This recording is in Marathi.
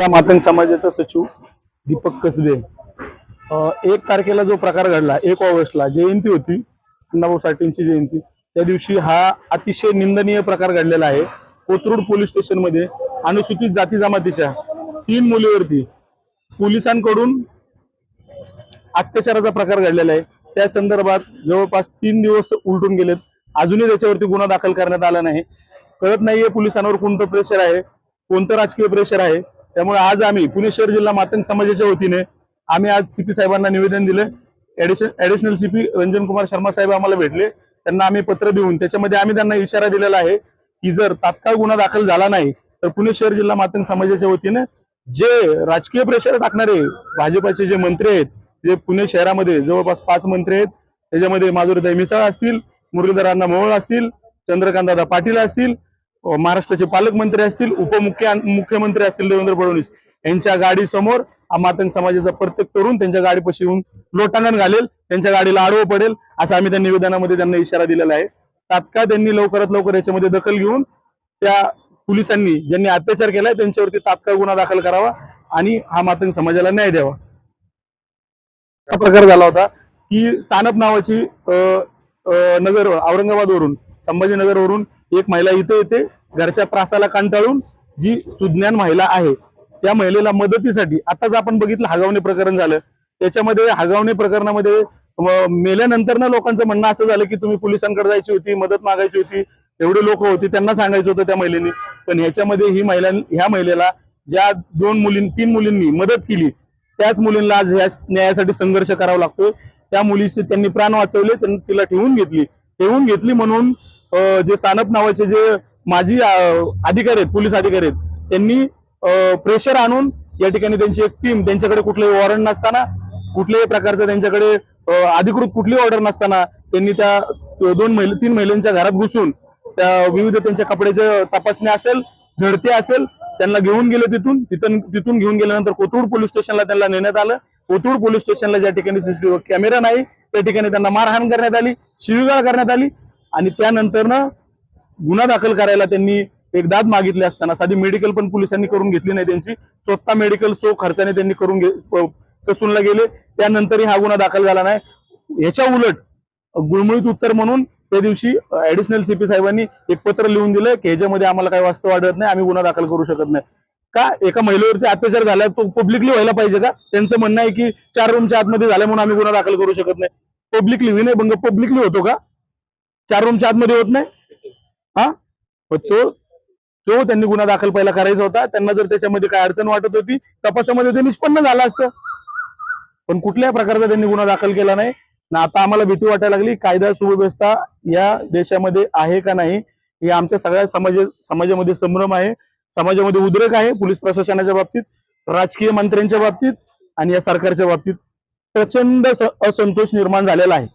या मातंग समाजाचा सचिव दीपक कसबे. एक तारखेला जो प्रकार घडला एक ऑगस्टला जयंती होती अण्णाभाऊ साठेंची जयंती त्या दिवशी हा अतिशय निंदनीय प्रकार घडलेला आहे. कोथरूड पोलीस स्टेशनमध्ये अनुसूचित जाती जमातीच्या तीन मुलीवरती पोलिसांकडून अत्याचाराचा प्रकार घडलेला आहे. त्या संदर्भात जवळपास तीन दिवस उलटून गेलेत. अजूनही त्याच्यावरती गुन्हा दाखल करण्यात आला नाही. कळत नाहीये पोलिसांवर कोणतं प्रेशर आहे कोणतं राजकीय प्रेशर आहे. त्यामुळे आज आम्ही पुणे शहर जिल्हा मातंग समाजाच्या वतीने आम्ही आज सीपी साहेबांना निवेदन दिलं. ऍडिशनल सीपी रंजन कुमार शर्मा साहेब आम्हाला भेटले. त्यांना आम्ही पत्र देऊन त्याच्यामध्ये आम्ही त्यांना इशारा दिलेला आहे की जर तात्काळ गुन्हा दाखल झाला नाही तर पुणे शहर जिल्हा मातंग समाजाच्या वतीने जे राजकीय प्रेशर टाकणारे भाजपाचे जे मंत्री आहेत जे पुणे शहरामध्ये जवळपास पाच मंत्री आहेत त्याच्यामध्ये माधुरीताई मिसाळ असतील मुरलीधर अण्णा मोहोळ असतील चंद्रकांतदादा पाटील असतील महाराष्ट्राचे पालकमंत्री असतील उपमुख्य मुख्यमंत्री असतील देवेंद्र फडणवीस. यांच्या गाडीसमोर मातंग समाजाचा प्रत्येक तरुण त्यांच्या गाडीपाशी येऊन लोटांगण घालेल त्यांच्या गाडीला आडवं पडेल असं आम्ही त्या निवेदनामध्ये त्यांना इशारा दिलेला आहे. तात्काळ त्यांनी लवकरात लवकर याच्यामध्ये दखल घेऊन त्या पोलिसांनी ज्यांनी अत्याचार केलाय त्यांच्यावरती तात्काळ गुन्हा दाखल करावा आणि हा मातंग समाजाला न्याय द्यावा. हा प्रकार झाला होता की सानप नावाची नगर औरंगाबाद नगर औरंगाबादवरून संभाजीनगरवरून एक महिला इथे येते घरच्या त्रासाला कंटाळून जी सुज्ञान महिला आहे त्या महिलेला मदतीसाठी आताच आपण बघितलं हगावणे प्रकरण झालं. त्याच्यामध्ये हगावणे प्रकरणामध्ये मेल्यानंतर ना लोकांचं म्हणणं असं झालं की तुम्ही पोलिसांकडे जायची होती मदत मागायची होती एवढे लोक होती त्यांना सांगायचं होतं त्या महिलेने. पण ह्याच्यामध्ये ही महिला ह्या महिलेला ज्या दोन मुलीं तीन मुलींनी मदत केली त्याच मुलींना आज ह्या न्यायासाठी संघर्ष करावा लागतोय. त्या मुलीचे त्यांनी प्राण वाचवले त्यांनी तिला ठेवून घेतली. ठेवून घेतली म्हणून जे सानप नावाचे जे माजी अधिकारी आहेत पोलीस अधिकारी आहेत त्यांनी प्रेशर आणून या ठिकाणी त्यांची एक टीम त्यांच्याकडे कुठलंही वॉरंट नसताना कुठल्याही प्रकारचं त्यांच्याकडे अधिकृत कुठली ऑर्डर नसताना त्यांनी त्या दोन महिला तीन महिलांच्या घरात घुसून त्या विविध त्यांच्या कपड्याचे तपासणी असेल झडते असेल त्यांना घेऊन गेले तिथून तिथून तिथून घेऊन गेल्यानंतर कोथरूड पोलीस स्टेशनला त्यांना नेण्यात आलं. कोथरूड पोलीस स्टेशनला ज्या ठिकाणी सीसीटीव्ही कॅमेरा नाही त्या ठिकाणी त्यांना मारहाण करण्यात आली शिवीगाळ करण्यात आली. आणि त्यानंतर ना गुन्हा दाखल करायला त्यांनी एक दाद मागितली असताना साधी मेडिकल पण पोलिसांनी करून घेतली नाही त्यांची. स्वतः मेडिकल सो खर्चाने त्यांनी करून घे ससूनला गेले. त्यानंतरही हा गुन्हा दाखल झाला नाही. याच्या उलट गुळमुळीत उत्तर म्हणून त्या दिवशी ऍडिशनल सीपी साहेबांनी एक पत्र लिहून दिलं की ह्याच्यामध्ये आम्हाला काही वास्तव वाटत नाही आम्ही गुन्हा दाखल करू शकत नाही. का? एका महिलेवरती अत्याचार झाला तो पब्लिकली व्हायला पाहिजे का? त्यांचं म्हणणं आहे की चार रूमच्या आतमध्ये झाल्या म्हणून आम्ही गुन्हा दाखल करू शकत नाही. पब्लिकली विनयभंग पब्लिकली होतो का? चार रूमच्या आतमध्ये होत नाही? हा? मग तो तो त्यांनी गुन्हा दाखल पहिला करायचा होता. त्यांना जर त्याच्यामध्ये काय अडचण वाटत होती तपासामध्ये ते निष्पन्न झालं असतं. पण कुठल्याही प्रकारचा त्यांनी गुन्हा दाखल केला नाही. ना आता आम्हाला भीती वाटायला लागली कायदा सुव्यवस्था या देशामध्ये आहे का नाही हे आमच्या सगळ्या समाज समाजामध्ये संभ्रम आहे. समाजामध्ये उद्रेक आहे पोलीस प्रशासनाच्या बाबतीत राजकीय मंत्र्यांच्या बाबतीत आणि या सरकारच्या बाबतीत. प्रचंड असंतोष निर्माण झालेला आहे.